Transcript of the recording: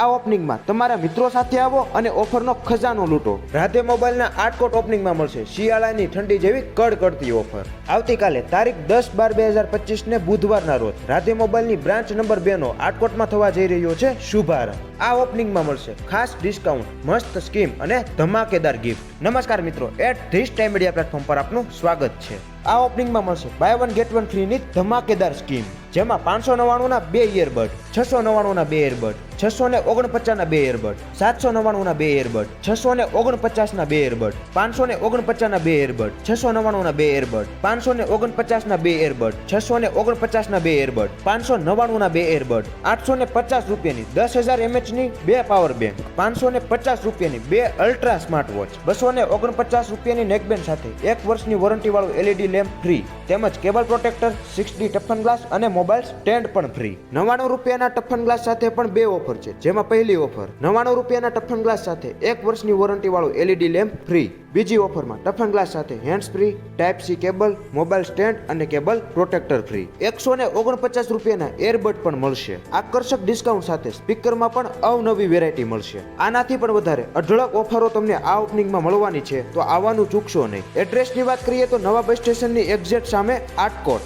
આ ઓપનિંગમાં તમારા મિત્રો સાથે આવો અને ઓફરનો ખજાનો લૂંટો. રાધે મોબાઈલના આટકોટ ઓપનિંગમાં મળશે. શિયાળાની ઠંડી જેવી કડકડતી ઓફર આવતીકાલે તારીખ દસ બાર બે હજાર પચીસને બુધવારના રોજ રાધે મોબાઈલની બ્રાન્ચ નંબર બેનો આટકોટમાં થવા જઈ રહ્યો છે શુભારંભ. આ ઓપનિંગમાં મળશે ખાસ ડિસ્કાઉન્ટ મસ્ત સ્કીમ અને ધમાકેદાર ગિફ્ટ નમસ્કાર મિત્રો at this time media platform પર આપનું સ્વાગત છે. આ ઓપનિંગમાં મળશે બાય વન ગેટ વન ફ્રીની ધમાકેદાર સ્કીમ જેમાં પાંચસો નવ્વાણુંના બે ઇયરબડ છસો નવ્વાણુંના બે ઇયરબડ છસો ને ઓગણપચાસના બે એરબડ સાતસો નવ્વાણુંના બે એરબડ છસો ને ઓગણપચાસના બે એરબડ પાંચસો ને ઓગણપચાસના બે એરબડ છસો નવ્વાણુંના બે એરબડ પાંચસો ને ઓગણપચાસના બે એરબડ છસો ને ઓગણપચાસના બે એરબડ પાંચસો નવ્વાણુંના બે એરબડ આઠસો ને પચાસ રૂપિયાની દસ હજાર એમએચની બે પાવર બેંક પાંચસો ને પચાસ રૂપિયાની બે અલ્ટ્રા સ્માર્ટ વોચ બસો ને ઓગણપચાસ રૂપિયાની નેકબેન્ડ સાથે એક વર્ષની વોરંટી વાળું એલઈડી લેમ્પ ફ્રી, તેમજ cable protector, six D toughen glass અને મોબાઈલ સ્ટેન્ડ પણ ફ્રી. નવ્વાણું રૂપિયાના ટફન ગ્લાસ સાથે પણ બે ઓફર છે, જેમાં પહેલી ઓફર નવ્વાણું રૂપિયાના ટફન ગ્લાસ સાથે એક વર્ષની વોરંટી વાળું એલઈડી લેમ્પ ફ્રી બીજી ઓફરમાં ટફન ગ્લાસ સાથે hands free type C cable mobile stand અને કેબલ પ્રોટેક્ટર ફ્રી એકસો ને ઓગણપચાસ રૂપિયાના એરબડ પણ મળશે. આકર્ષક ડિસ્કાઉન્ટ સાથે સ્પીકરમાં પણ અવનવી વેરાયટી મળશે. આનાથી પણ વધારે અઢળક ઓફરો તમને આ ઓપનિંગમાં મળવાની છે, તો આવવાનું ચૂકશો નહીં. એડ્રેસની વાત કરીએ તો નવા બસ સ્ટેશનની એક્ઝેક્ટ સામે આટકોટ